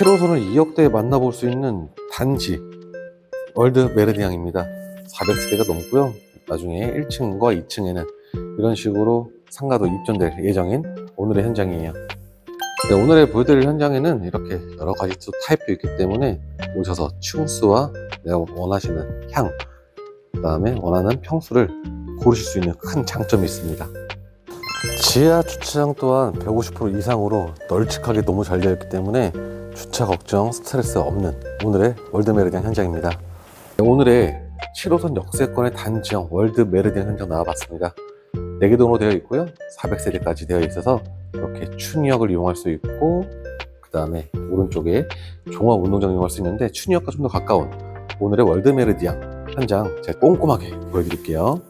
7호선을 2억대에 만나볼 수 있는 단지 월드 메르디앙입니다. 400세대가 넘고요. 나중에 1층과 2층에는 이런 식으로 상가도 입점될 예정인 오늘의 현장이에요. 네, 오늘의 보여드릴 현장에는 이렇게 여러 가지 또 타입도 있기 때문에 오셔서 층수와 내가 원하시는 향, 그 다음에 원하는 평수를 고르실 수 있는 큰 장점이 있습니다. 지하 주차장 또한 150% 이상으로 널찍하게 너무 잘 되어 있기 때문에 주차 걱정, 스트레스 없는 오늘의 월드 메르디안 현장입니다. 네, 오늘의 7호선 역세권의 단지형 월드 메르디안 현장 나와봤습니다. 4개동으로 되어 있고요. 400세대까지 되어 있어서 이렇게 춘역을 이용할 수 있고 그 다음에 오른쪽에 종합 운동장 이용할 수 있는데 춘역과 좀 더 가까운 오늘의 월드 메르디안 현장 제가 꼼꼼하게 보여드릴게요.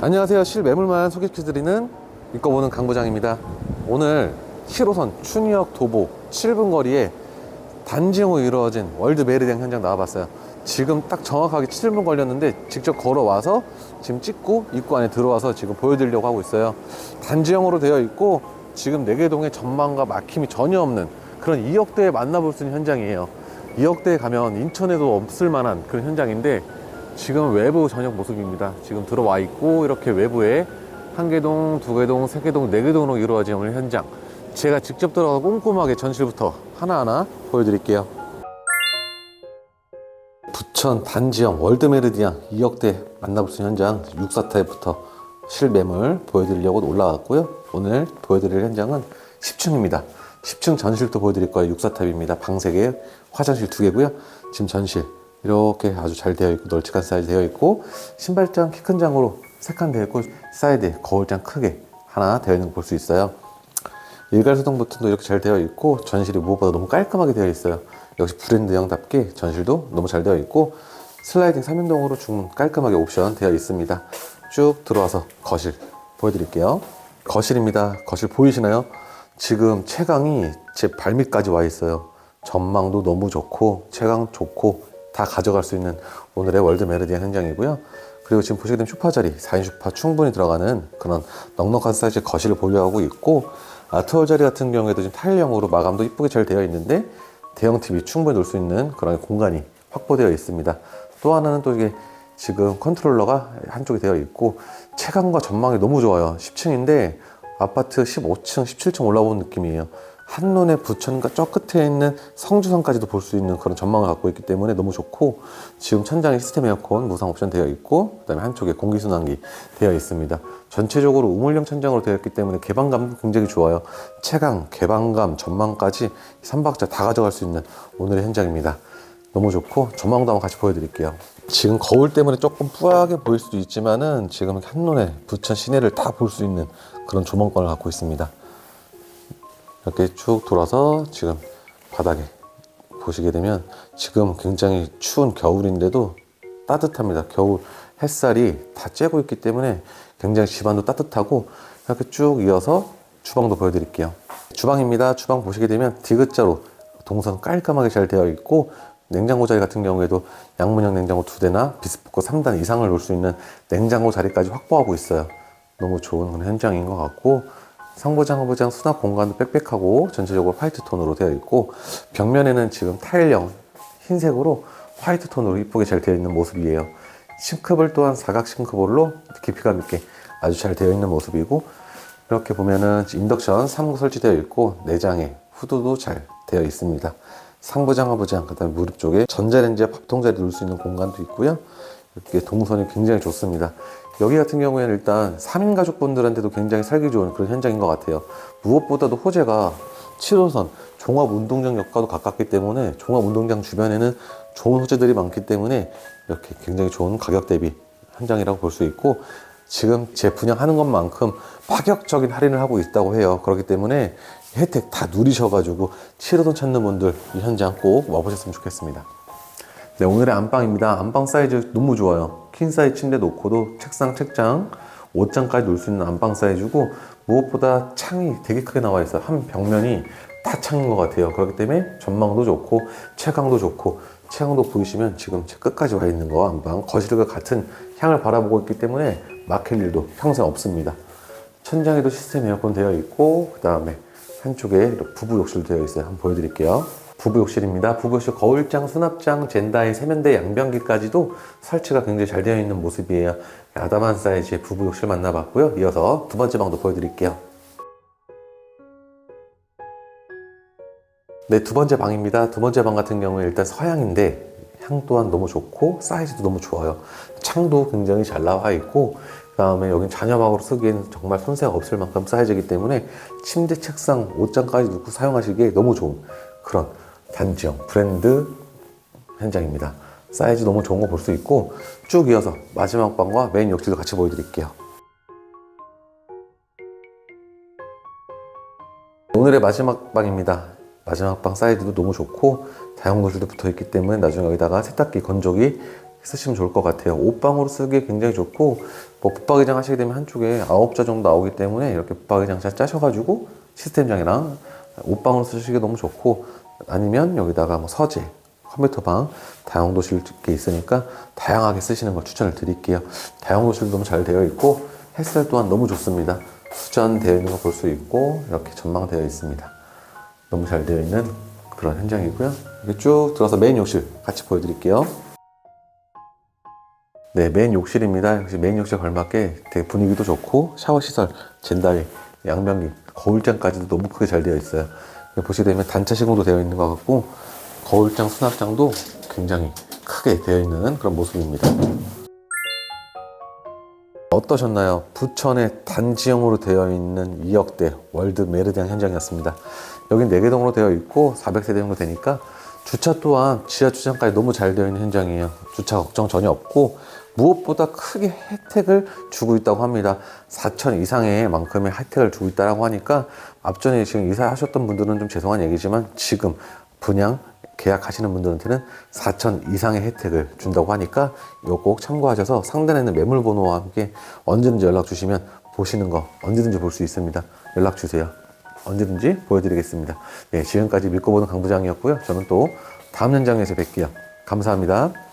안녕하세요. 실매물만 소개해드리는 믿고보는 강부장입니다. 오늘 7호선 춘역 도보 7분 거리에 단지형으로 이루어진 월드 메르디안 현장 나와봤어요. 지금 딱 정확하게 7분 걸렸는데 직접 걸어와서 지금 찍고 입구 안에 들어와서 지금 보여드리려고 하고 있어요. 단지형으로 되어 있고 지금 4개동의 전망과 막힘이 전혀 없는 그런 2억대에 만나볼 수 있는 현장이에요. 2억대에 가면 인천에도 없을 만한 그런 현장인데 지금 외부 전역 모습입니다. 지금 들어와 있고 이렇게 외부에 한 개동, 두 개동, 세 개동, 네 개동으로 이루어진 오늘 현장. 제가 직접 들어가서 꼼꼼하게 전실부터 하나하나 보여드릴게요. 부천 단지형 월드메르디안 2억대 만나볼 수 있는 현장 6사타입부터 실매물 보여드리려고 올라왔고요. 오늘 보여드릴 현장은 10층입니다. 10층 전실도 보여드릴 거예요. 6사탑입니다. 방 3개, 화장실 2개고요. 지금 전실 이렇게 아주 잘 되어 있고 널찍한 사이즈 되어 있고 신발장 키 큰 장으로 세칸 되어 있고 사이드에 거울장 크게 하나 되어 있는 거 볼 수 있어요. 일괄 소동 버튼도 이렇게 잘 되어 있고 전실이 무엇보다 너무 깔끔하게 되어 있어요. 역시 브랜드형답게 전실도 너무 잘 되어 있고 슬라이딩 3인동으로 주문 깔끔하게 옵션 되어 있습니다. 쭉 들어와서 거실 보여드릴게요. 거실입니다. 거실 보이시나요? 지금 채광이 제 발밑까지 와 있어요. 전망도 너무 좋고 채광 좋고 다 가져갈 수 있는 오늘의 월드 메르디안 현장이고요. 그리고 지금 보시게 되면 쇼파 자리 4인 쇼파 충분히 들어가는 그런 넉넉한 사이즈의 거실을 보유하고 있고 아트홀 자리 같은 경우에도 지금 타일형으로 마감도 이쁘게 잘 되어 있는데 대형 TV 충분히 놓을 수 있는 그런 공간이 확보되어 있습니다. 또 하나는 또 이게 지금 컨트롤러가 한쪽에 되어 있고 체감과 전망이 너무 좋아요. 10층인데 아파트 15층, 17층 올라온 느낌이에요. 한눈에 부천과 저 끝에 있는 성주성까지도 볼 수 있는 그런 전망을 갖고 있기 때문에 너무 좋고 지금 천장에 시스템 에어컨 무상 옵션 되어 있고 그다음에 한쪽에 공기순환기 되어 있습니다. 전체적으로 우물형 천장으로 되어 있기 때문에 개방감도 굉장히 좋아요. 채광, 개방감, 전망까지 3박자 다 가져갈 수 있는 오늘의 현장입니다. 너무 좋고 전망도 한번 같이 보여드릴게요. 지금 거울 때문에 조금 뿌하게 보일 수도 있지만은 지금 한눈에 부천 시내를 다 볼 수 있는 그런 조망권을 갖고 있습니다. 이렇게 쭉 돌아서 지금 바닥에 보시게 되면 지금 굉장히 추운 겨울인데도 따뜻합니다. 겨울 햇살이 다 쬐고 있기 때문에 굉장히 집안도 따뜻하고 이렇게 쭉 이어서 주방도 보여드릴게요. 주방입니다. 주방 보시게 되면 디귿자로 동선 깔끔하게 잘 되어 있고 냉장고 자리 같은 경우에도 양문형 냉장고 두 대나 비스포크 3단 이상을 놓을 수 있는 냉장고 자리까지 확보하고 있어요. 너무 좋은 현장인 것 같고 상부장, 하부장 수납 공간도 빽빽하고 전체적으로 화이트 톤으로 되어 있고 벽면에는 지금 타일형 흰색으로 화이트 톤으로 이쁘게 잘 되어 있는 모습이에요. 싱크볼 또한 사각 싱크볼로 깊이감 있게 아주 잘 되어 있는 모습이고 이렇게 보면은 인덕션 3구 설치되어 있고 내장에 후드도 잘 되어 있습니다. 상부장, 하부장, 그 다음에 무릎 쪽에 전자레인지와 밥통자리 놓을 수 있는 공간도 있고요. 이렇게 동선이 굉장히 좋습니다. 여기 같은 경우에는 일단 3인 가족분들한테도 굉장히 살기 좋은 그런 현장인 것 같아요. 무엇보다도 호재가 7호선 종합운동장 역과도 가깝기 때문에 종합운동장 주변에는 좋은 호재들이 많기 때문에 이렇게 굉장히 좋은 가격 대비 현장이라고 볼 수 있고 지금 재분양하는 것만큼 파격적인 할인을 하고 있다고 해요. 그렇기 때문에 혜택 다 누리셔가지고 7호선 찾는 분들 이 현장 꼭 와보셨으면 좋겠습니다. 네, 오늘의 안방입니다. 안방 사이즈 너무 좋아요. 퀸 사이즈 침대 놓고도 책상, 책장, 옷장까지 놓을 수 있는 안방 사이즈고 무엇보다 창이 되게 크게 나와 있어요. 한 벽면이 다 창인 것 같아요. 그렇기 때문에 전망도 좋고 채광도 좋고 채광도 보이시면 지금 제 끝까지 와 있는 거 안방 거실과 같은 향을 바라보고 있기 때문에 막힐 일도 평생 없습니다. 천장에도 시스템 에어컨 되어 있고 그 다음에 한쪽에 부부 욕실 되어 있어요. 한번 보여드릴게요. 부부 욕실입니다. 부부 욕실 거울장, 수납장, 젠다이, 세면대, 양변기까지도 설치가 굉장히 잘 되어 있는 모습이에요. 아담한 사이즈의 부부 욕실 만나봤고요. 이어서 두 번째 방도 보여드릴게요. 네, 두 번째 방입니다. 두 번째 방 같은 경우에 일단 서양인데 향 또한 너무 좋고 사이즈도 너무 좋아요. 창도 굉장히 잘 나와 있고 그 다음에 여긴 자녀방으로 쓰기에는 정말 손색 없을 만큼 사이즈이기 때문에 침대, 책상, 옷장까지 놓고 사용하시기에 너무 좋은 그런 단지형 브랜드 현장입니다. 사이즈 너무 좋은 거 볼 수 있고 쭉 이어서 마지막 방과 메인 욕실도 같이 보여드릴게요. 오늘의 마지막 방입니다. 마지막 방 사이즈도 너무 좋고 다용 도실도 붙어 있기 때문에 나중에 여기다가 세탁기, 건조기 쓰시면 좋을 것 같아요. 옷방으로 쓰기에 굉장히 좋고 뭐 붙박이장 하시게 되면 한쪽에 아홉 자 정도 나오기 때문에 이렇게 붙박이장 잘 짜셔가지고 시스템장이랑 옷방으로 쓰시기 너무 좋고 아니면 여기다가 뭐 서재, 컴퓨터방, 다용도실 게 있으니까 다양하게 쓰시는 걸 추천을 드릴게요. 다용도실 너무 잘 되어 있고 햇살 또한 너무 좋습니다. 수전되어 있는 거볼수 있고 이렇게 전망되어 있습니다. 너무 잘 되어 있는 그런 현장이고요. 이렇게 쭉 들어서 메인 욕실 같이 보여드릴게요. 네, 메인 욕실입니다. 역시 메인 욕실 걸맞게 되게 분위기도 좋고 샤워 시설, 젠다리, 양변기, 거울장까지도 너무 크게 잘 되어 있어요. 보시게 되면 단차 시공도 되어 있는 것 같고 거울장, 수납장도 굉장히 크게 되어 있는 그런 모습입니다. 어떠셨나요? 부천의 단지형으로 되어 있는 2억대 월드 메르디안 현장이었습니다. 여긴 4개 동으로 되어 있고 400세대 정도 되니까 주차 또한 지하 주차장까지 너무 잘 되어 있는 현장이에요. 주차 걱정 전혀 없고 무엇보다 크게 혜택을 주고 있다고 합니다. 4천 이상의 만큼의 혜택을 주고 있다고 하니까 앞전에 지금 이사하셨던 분들은 좀 죄송한 얘기지만 지금 분양 계약하시는 분들한테는 4천 이상의 혜택을 준다고 하니까 이거 꼭 참고하셔서 상단에 있는 매물 번호와 함께 언제든지 연락 주시면 보시는 거 언제든지 볼 수 있습니다. 연락 주세요. 언제든지 보여드리겠습니다. 네, 지금까지 믿고 보는 강 부장이었고요. 저는 또 다음 현장에서 뵐게요. 감사합니다.